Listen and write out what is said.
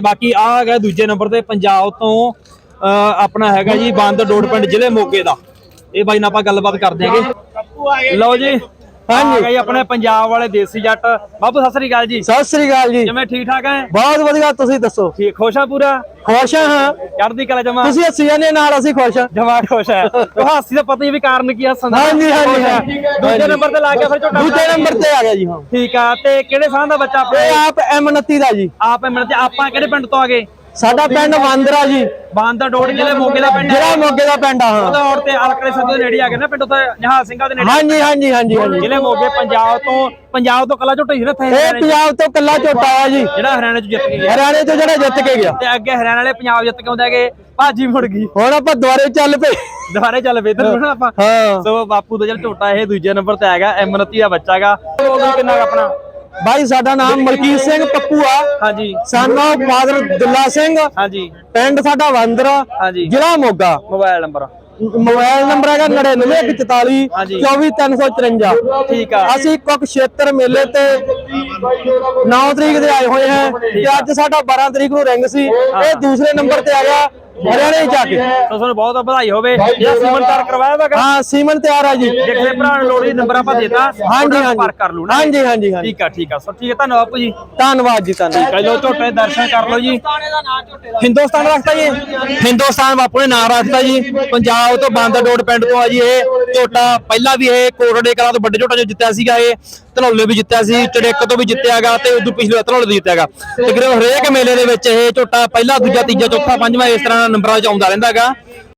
ਬਾਕੀ ਆ ਹੈਗਾ ਦੂਜੇ ਨੰਬਰ ਤੇ ਪੰਜਾਬ ਤੋਂ ਅਹ, ਆਪਣਾ ਹੈਗਾ ਜੀ ਬੰਦ ਡੋੜ ਪਿੰਡ ਜ਼ਿਲ੍ਹੇ ਮੋਗੇ ਦਾ। ਇਹ ਬਾਈ ਨਾਲ ਆਪਾਂ ਗੱਲਬਾਤ ਕਰ ਦਿਆਂਗੇ ਲਓ ਜੀ। ਹਾਂਜੀ। ਜੀ ਆਪਣੇ ਪੰਜਾਬ ਵਾਲੇ ਦੇਸੀ ਜੱਟ। ਬਾਬੂ ਸਤਿ ਸ੍ਰੀ ਅਕਾਲ ਜੀ। ਸਤਿ ਸ੍ਰੀ ਅਕਾਲ ਜੀ। ਜਿਵੇਂ ਠੀਕ ਠਾਕ ਹੈ ਬਹੁਤ ਵਧੀਆ ਤੁਸੀਂ ਦੱਸੋ? ਠੀਕ ਖੁਸ਼ ਆ ਪੂਰਾ? ਖੁਸ਼ ਹਾਂ। ਚੜ੍ਹਦੀ ਕਲਾ ਜਮਾ। ਤੁਸੀਂ ਹੱਸੀ ਜਾਂਦੇ ਨਾਲ ਅਸੀਂ ਖੁਸ਼ ਹਾਂ ਜਮਾ ਖੁਸ਼ ਹੈ ਉਹ ਹਾਸੀ ਦਾ ਪਤਾ ਹੀ ਵੀ ਕਾਰਨ ਕੀ ਹੱਸਣ ਦਾ। ਹਾਂਜੀ, ਹਾਂਜੀ, ਹੈ। ਦੂਜੇ ਨੰਬਰ ਤੇ ਲਾ ਕੇ ਫਿਰ ਝੋਟਾ ਦੂਜੇ ਨੰਬਰ ਤੇ ਆ ਗਿਆ ਜੀ ਹਾਂ। ਠੀਕ ਆ ਤੇ ਕਿਹੜੇ ਸਾਹ ਦਾ ਬੱਚਾ ਇਹ ਆਪ M29 ਦਾ ਜੀ। ਆਪ ਤੇ ਆਪਾਂ ਕਿਹੜੇ ਪਿੰਡ ਤੋਂ ਆ ਗਏ? ਸਾਡਾ ਪਿੰਡ ਵਾਂਦਰਾ ਜੀ। ਬਾਂਦਾ ਡੋੜ ਜ਼ਿਲ੍ਹੇ ਮੋਗੇ ਦਾ ਪਿੰਡ ਹੈ। ਜਿਹੜਾ ਮੋਗੇ ਦਾ ਪਿੰਡ ਆ ਹਾਂ। ਉਹਦਾ ਔਰ ਤੇ ਅਲਕੜੇ ਦੇ ਨੇੜੇ ਆ ਗਏ ਨਾ ਪਿੰਡ ਉੱਥੇ ਨਿਹਾਲ ਸਿੰਘਾਂ ਦੇ ਨੇੜੇ। ਹਾਂਜੀ ਹਾਂਜੀ ਹਾਂਜੀ ਹਾਂਜੀ। ਜ਼ਿਲ੍ਹੇ ਮੋਗੇ ਪੰਜਾਬ ਤੋਂ ਪੰਜਾਬ ਤੋਂ ਕਲਾ ਝੋਟਾ ਨਾ ਇੱਥੇ ਇਹ ਪੰਜਾਬ ਤੋਂ ਕੱਲਾ ਝੋਟਾ ਆ ਜੀ। ਜਿਹੜਾ ਹਰਿਆਣੇ ਚ ਜਿੱਤ ਕੇ ਗਿਆ। ਹਰਿਆਣੇ ਤੋਂ ਜਿਹੜਾ ਜਿੱਤ ਕੇ ਗਿਆ। ਤੇ ਅੱਗੇ ਹਰਿਆਣਾ ਵਾਲੇ ਪੰਜਾਬ ਜਿੱਤ ਕੇ ਆਉਂਦੇ ਹੈਗੇ ਭਾਜੀ ਮੁੜ ਗਈ। ਹੁਣ ਆਪਾਂ ਦੁਆਰੇ ਚੱਲ ਪਏ। ਦੁਬਾਰੇ ਚੱਲ ਵੇ ਇਧਰ ਨਾ ਆਪਾਂ। ਹਾਂ। ਸੋ ਬਾਪੂ ਦਾ ਜਿਹੜਾ ਝੋਟਾ ਇਹ ਦੂਜੇ ਨੰਬਰ ਤੇ ਹੈਗਾ M29 ਦਾ ਬੱਚਾ ਹੈਗਾ। ਉਹ ਕਿੰਨਾ ਆਪਣਾ? ਬਾਈ ਸਾਡਾ ਨਾਮ ਮਲਕੀਤ ਸਿੰਘ ਪੱਪੂ ਆ। ਹਾਂਜੀ। ਸਾਨੋ ਫਾਦਰ ਦੁੱਲਾ ਸਿੰਘ। ਹਾਂਜੀ। ਪਿੰਡ ਸਾਡਾ ਵਾਂਦਰਾ ਹਾਂਜੀ। ਜ਼ਿਲ੍ਹਾ Moga. Mobile number. Mobile number ਹੈਗਾ 99144 ਹਾਂਜੀ। 24353 ਠੀਕ ਆ। ਅਸੀਂ ਕੁੱਕ ਖੇਤਰ ਮੇਲੇ ਤੇ 9 ਤਰੀਕ ਦੇ ਆਏ ਹੋਏ ਹਾਂ ਤੇ ਅੱਜ ਸਾਡਾ 12 ਤਰੀਕ ਨੂੰ ਰਿੰਗ ਸੀ। ਇਹ ਦੂਸਰੇ ਨੰਬਰ ਤੇ ਆ ਗਿਆ। ਹਰਿਆਣੇ ਜਾ ਕੇ। ਤਾਂ ਤੁਹਾਨੂੰ ਬਹੁਤ ਬਹੁਤ ਵਧਾਈ ਹੋਵੇ। ਜਿਹੜਾ ਸੀਮਨ ਤਾਰ ਕਰਵਾਇਆ ਵਾ ਹਾਂ ਸੀਮਨ ਤਿਆਰ ਆ ਜੀ। ਜੇ ਕਿਸੇ ਭਰਾ ਨੂੰ ਲੋੜ ਨੰਬਰ ਆਪਾਂ ਦੇਤਾ। ਹਾਂਜੀ ਹਾਂਜੀ। ਸੰਪਰਕ ਕਰ ਲੂ ਨਾ ਹਾਂਜੀ ਹਾਂਜੀ ਹਾਂਜੀ। ਠੀਕ ਆ ਠੀਕ ਆ। ਸੋ ਠੀਕ ਹੈ ਧੰਨਵਾਦ ਬਾਪੂ ਜੀ। ਧੰਨਵਾਦ ਜੀ ਧੰਨਵਾਦ। ਚਲੋ ਝੋਟੇ ਦਰਸ਼ਨ ਕਰ ਲਓ ਜੀ। ਹਿੰਦੁਸਤਾਨ ਰੱਖਤਾ ਜੀ। ਹਿੰਦੁਸਤਾਨ ਬਾਪੂ ਨੇ ਨਾਮ ਰੱਖਤਾ ਜੀ। ਪੰਜਾਬ ਤੋਂ ਬਾਂਦਰਡੋੜ ਪਿੰਡ ਤੋਂ ਆ ਜੀ ਇਹ ਝੋਟਾ। ਪਹਿਲਾਂ ਵੀ ਇਹ ਕੋਟੜੇ ਕਲਾ ਤੋਂ ਵੱਡੇ ਝੋਟਾ ਜੋ ਜਿੱਤਿਆ ਸੀਗਾ ਇਹ। ਧਨੌਲੇ ਵੀ ਜਿੱਤਿਆ ਸੀ, ਚੜੇਕ ਤੋਂ ਵੀ ਜਿੱਤਿਆਗਾ ਤੇ ਉਦੋਂ ਪਿਛਲੇ ਧਨੌਲੇ ਤੋਂ ਜਿੱਤਿਆਗਾ। ਤਕਰੀਬਨ ਹਰੇਕ ਮੇਲੇ ਦੇ ਵਿੱਚ ਇਹ ਝੋਟਾ ਪਹਿਲਾ, ਦੂਜਾ, ਤੀਜਾ, ਚੌਥਾ, ਪੰਜਵਾਂ ਇਸ ਤਰ੍ਹਾਂ ਨੰਬਰਾਂ 'ਚ ਆਉਂਦਾ ਰਹਿੰਦਾਗਾ।